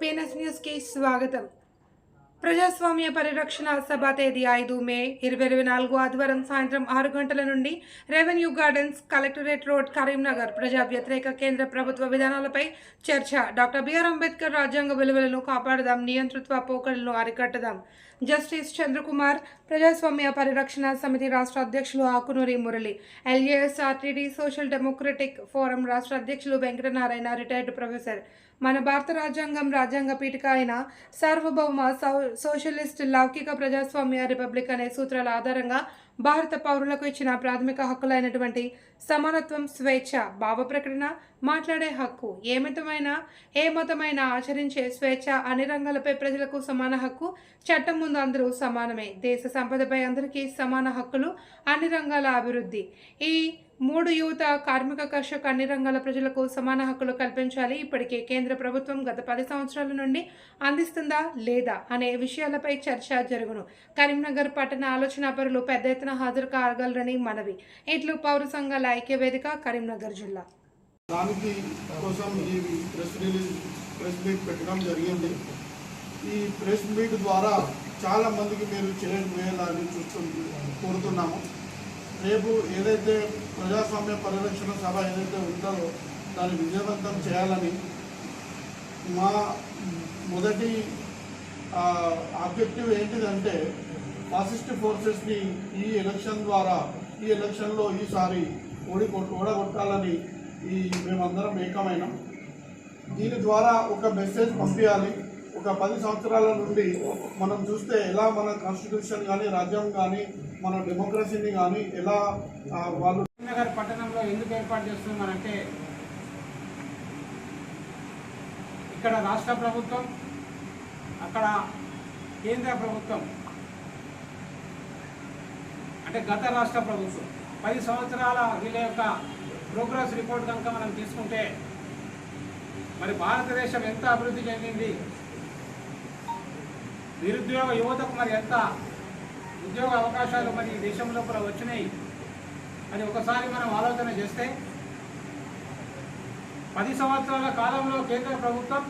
PNS న్యూస్కి స్వాగతం. ప్రజాస్వామ్య పరిరక్షణ సభ తేదీ ఐదు మే ఇరవై ఇరవై నాలుగు ఆదివారం సాయంత్రం ఆరు గంటల నుండి revenue gardens collectorate road Karimnagar ప్రజా వ్యతిరేక కేంద్ర ప్రభుత్వ విధానాలపై చర్చ. డాక్టర్ బిఆర్ అంబేద్కర్ రాజ్యాంగ విలువలను కాపాడదాం నియంతృత్వ పోకడలను అరికట్టదాం. జస్టిస్ చంద్రకుమార్ ప్రజాస్వామ్య పరిరక్షణ సమితి రాష్ట్ర అధ్యక్షులు Akunuri Murali LAS RTD social democratic forum రాష్ట్ర అధ్యక్షులు వెంకటనారాయణ రిటైర్డ్ ప్రొఫెసర్. మన భారత రాజ్యాంగం రాజ్యాంగ పీఠిక అయిన సార్వభౌమ సౌ- సోషలిస్ట్ లౌకిక ప్రజాస్వామ్య రిపబ్లిక్ అనే సూత్రాల ఆధారంగా భారత పౌరులకు ఇచ్చిన ప్రాథమిక హక్కులైనటువంటి సమానత్వం స్వేచ్ఛ భావ ప్రకటన మాట్లాడే హక్కు ఏ మతమైన ఏ మతమైనా ఆచరించే స్వేచ్ఛ అన్ని రంగాలపై ప్రజలకు సమాన హక్కు చట్టం ముందు అందరూ సమానమే. దేశ సంపదపై అందరికీ సమాన హక్కులు అన్ని రంగాల అభివృద్ధి. ఈ మూడు యువత కార్మిక కర్షక అన్ని రంగాల ప్రజలకు సమాన హక్కులు కల్పించాలి. ఇప్పటికే కేంద్ర ప్రభుత్వం గత పది సంవత్సరాల నుండి అందిస్తుందా లేదా అనే విషయాలపై చర్చ జరుగును. కరీంనగర్ పట్టణ ఆలోచన పరులు పెద్ద ఎత్తున హాజరు కాగలరని మనవి. ఇట్లు పౌర సంఘాల ఐక్య వేదిక కరీంనగర్ జిల్లా. దానికి కోసం ఈ ప్రెస్ రిలీజ్ ప్రెస్ మీట్ పెట్టడం జరిగింది. ఈ ప్రెస్ మీట్ ద్వారా చాలా మందికి మీరు చేయాలని చూస్తు కోరుతున్నాము. రేపు ఏదైతే ప్రజాస్వామ్య పరిరక్షణ సభ ఏదైతే ఉందో దాన్ని విజయవంతం చేయాలని మా మొదటి ఆబ్జెక్టివ్ ఏంటిదంటే ఫాసిస్ట్ ఫోర్సెస్ని ఈ ఎలక్షన్ ద్వారా ఈ ఎలక్షన్లో ఈసారి ఓడి ఓడగొట్టాలని ఈ మేమందరం ఏకమైనాం. దీని ద్వారా ఒక మెసేజ్ పంపించాలి ఒక పది సంవత్సరాల నుండి మనం చూస్తే ఎలా మన కాన్స్టిట్యూషన్ కానీ రాజ్యం కానీ మన డెమోక్రసీని కానీ ఎలా వాళ్ళు నగర్ పట్టణంలో ఎందుకు ఏర్పాటు చేస్తున్నారంటే ఇక్కడ రాష్ట్ర ప్రభుత్వం అక్కడ కేంద్ర ప్రభుత్వం అంటే గత రాష్ట్ర ప్రభుత్వం. పది సంవత్సరాల వీళ్ళ యొక్క ప్రోగ్రెస్ రిపోర్ట్ కనుక మనం తీసుకుంటే మరి భారతదేశం ఎంత అభివృద్ధి చెందింది? నిరుద్యోగ యువతకు మరి ఎంత ఉద్యోగ అవకాశాలు మరి ఈ దేశం లోపల వచ్చినాయి అని ఒకసారి మనం ఆలోచన చేస్తే పది సంవత్సరాల కాలంలో కేంద్ర ప్రభుత్వం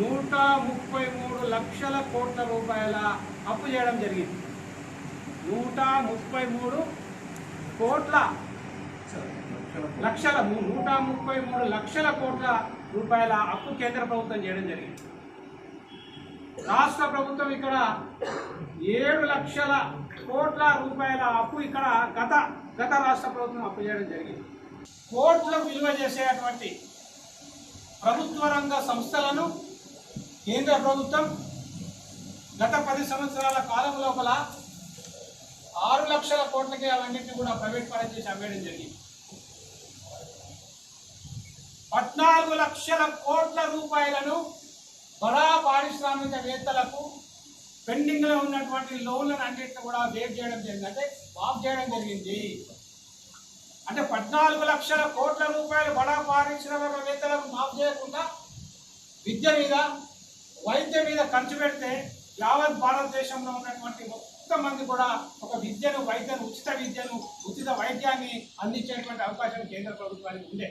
నూట ముప్పై మూడు లక్షల కోట్ల రూపాయల అప్పు చేయడం జరిగింది. నూట ముప్పై మూడు కోట్ల లక్షల నూట ముప్పై మూడు లక్షల కోట్ల రూపాయల అప్పు కేంద్ర ప్రభుత్వం చేయడం జరిగింది. రాష్ట్ర ప్రభుత్వం ఇక్కడ ఏడు లక్షల కోట్ల రూపాయల అప్పు ఇక్కడ గత గత రాష్ట్ర ప్రభుత్వం అప్పు చేయడం జరిగింది. కోట్ల విలువ చేసేటువంటి ప్రభుత్వ రంగ సంస్థలను కేంద్ర ప్రభుత్వం గత పది సంవత్సరాల కాలం లోపల ఆరు లక్షల కోట్లకి అవన్నింటినీ కూడా ప్రైవేట్ పరం చేసి అమ్మేయడం జరిగింది. పద్నాలుగు లక్షల కోట్ల రూపాయలను బడా పారిశ్రామికవేత్తలకు పెండింగ్లో ఉన్నటువంటి లోన్లను అన్నింటిని కూడా వేవ్ చేయడం జరిగింది. అంటే మాఫ్ చేయడం జరిగింది. అంటే పద్నాలుగు లక్షల కోట్ల రూపాయలు బడా పారిశ్రామికవేత్తలకు మాఫ్ చేయకుండా విద్య మీద వైద్యం మీద ఖర్చు పెడితే యావత్ భారతదేశంలో ఉన్నటువంటి మొత్తం మంది కూడా ఒక విద్యను వైద్యను ఉచిత విద్యను ఉచిత వైద్యాన్ని అందించేటువంటి అవకాశం కేంద్ర ప్రభుత్వానికి ఉండే.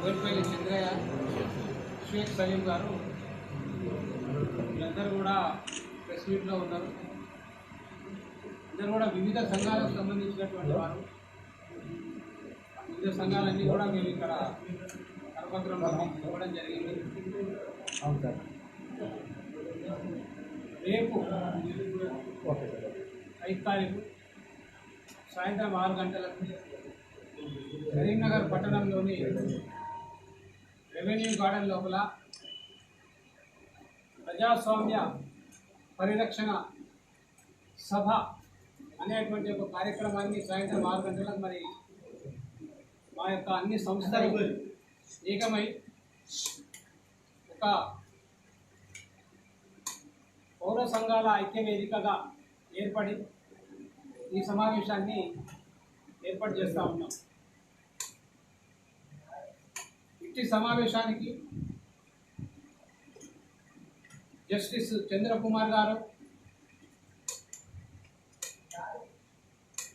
గోల్పల్లి చంద్రయ్య. షేక్ సలీం గారు. వీళ్ళందరూ కూడా ప్రెస్ మీట్లో ఉన్నారు. అందరూ కూడా వివిధ సంఘాలకు సంబంధించినటువంటి వారు. వివిధ సంఘాలన్నీ కూడా మేము ఇక్కడ కరపత్రంలో ఇవ్వడం జరిగింది. రేపు ఐదు తారీఖు సాయంత్రం ఆరు గంటలకు కరీంనగర్ పట్టణంలోని రెవెన్యూ గార్డెన్ లోపల ప్రజాస్వామ్య పరిరక్షణ సభ అనేటువంటి ఒక కార్యక్రమాన్ని సాయంత్రం ఆరు గంటలకు మరి మా యొక్క అన్ని సంస్థలు ఏకమై ఒక పౌర సంఘాల ఐక్య వేదికగా ఏర్పడి ఈ సమావేశాన్ని ఏర్పాటు చేస్తూ ఉన్నాం. ఇట్టి సమావేశానికి జస్టిస్ చంద్రకుమార్ గారు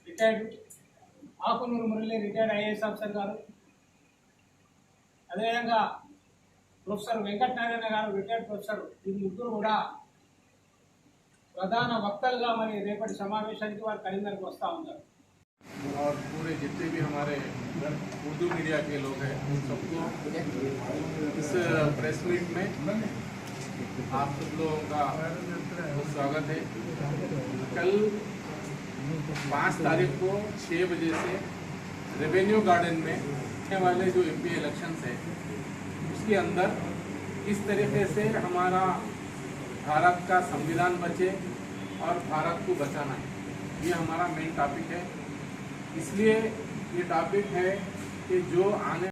retired Akunuru Murali retired IAS officer గారు అదేవిధంగా ప్రొఫెసర్ వెంకటనారాయణ గారు రిటైర్డ్ ప్రొఫెసర్ ఈ ముగ్గురు కూడా ప్రధాన వక్తలుగా మరి రేపటి సమావేశానికి వారు కరీంనగర్కి వస్తూ ఉన్నారు. और पूरे जितने भी हमारे उर्दू मीडिया के लोग हैं उन सबको इस प्रेस मीट में आप सब लोगों का बहुत स्वागत है। कल पाँच तारीख को छः बजे से रेवेन्यू गार्डन में होने वाले जो एम पी इलेक्शंस है, उसके अंदर किस तरीके से हमारा भारत का संविधान बचे और भारत को बचाना है। ये हमारा मेन टॉपिक है। इसलिए ये टॉपिक है कि जो आने